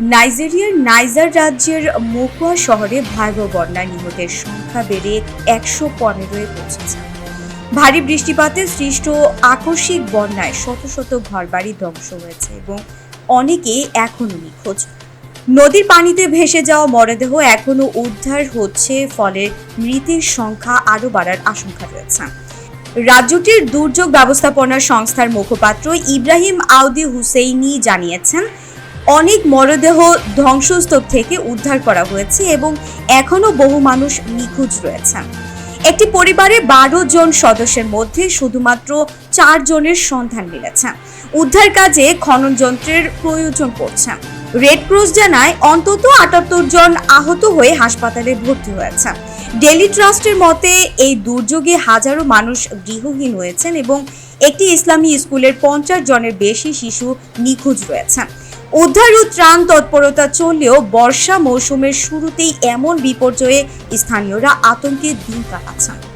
নাইজেরিয়ার নাইজার রাজ্যের মোকুয়া শহরে ভয়াবহ বন্যায় নিহতের সংখ্যা বেড়ে একশো পনেরোয় পৌঁছেছে। ভারী বৃষ্টিপাতে সৃষ্ট আকস্মিক বন্যায় শত শত ঘরবাড়ি ধ্বংস হয়েছে এবং অনেকে এখনও নিখোঁজ। নদীর পানিতে ভেসে যাওয়া মরদেহ এখনও উদ্ধার হচ্ছে, ফলে মৃতের সংখ্যা আরও বাড়ার আশঙ্কা রয়েছে। রাজ্যটির দুর্যোগ ব্যবস্থাপনা সংস্থার মুখপাত্র ইব্রাহিম আউদি হুসেইনি জানিয়েছেন অনেক মরদেহ ধ্বংসস্তূপ থেকে উদ্ধার করা হয়েছে এবং এখনও বহু মানুষ নিখোঁজ রয়েছেন একটি পরিবারে বারো জন সদস্যের মধ্যে শুধুমাত্র চার জনের সন্ধান মিলেছে। উদ্ধার কাজে খনন যন্ত্রের প্রয়োজন পড়ছে। রেড ক্রস জানায়, অন্তত আটাত্তর জন আহত হয়ে হাসপাতালে ভর্তি হয়েছে। ডেলি ট্রাস্টের মতে, এই দুর্যোগে হাজারো মানুষ গৃহহীন হয়েছেন এবং একটি ইসলামী স্কুলের পঞ্চাশ জনের বেশি শিশু নিখোঁজ রয়েছে। উদ্ধার ও ত্রাণ তৎপরতা চললেও বর্ষা মৌসুমের শুরুতেই এমন বিপর্যয়ে স্থানীয়রা আতঙ্কে দিন কাটাচ্ছেন।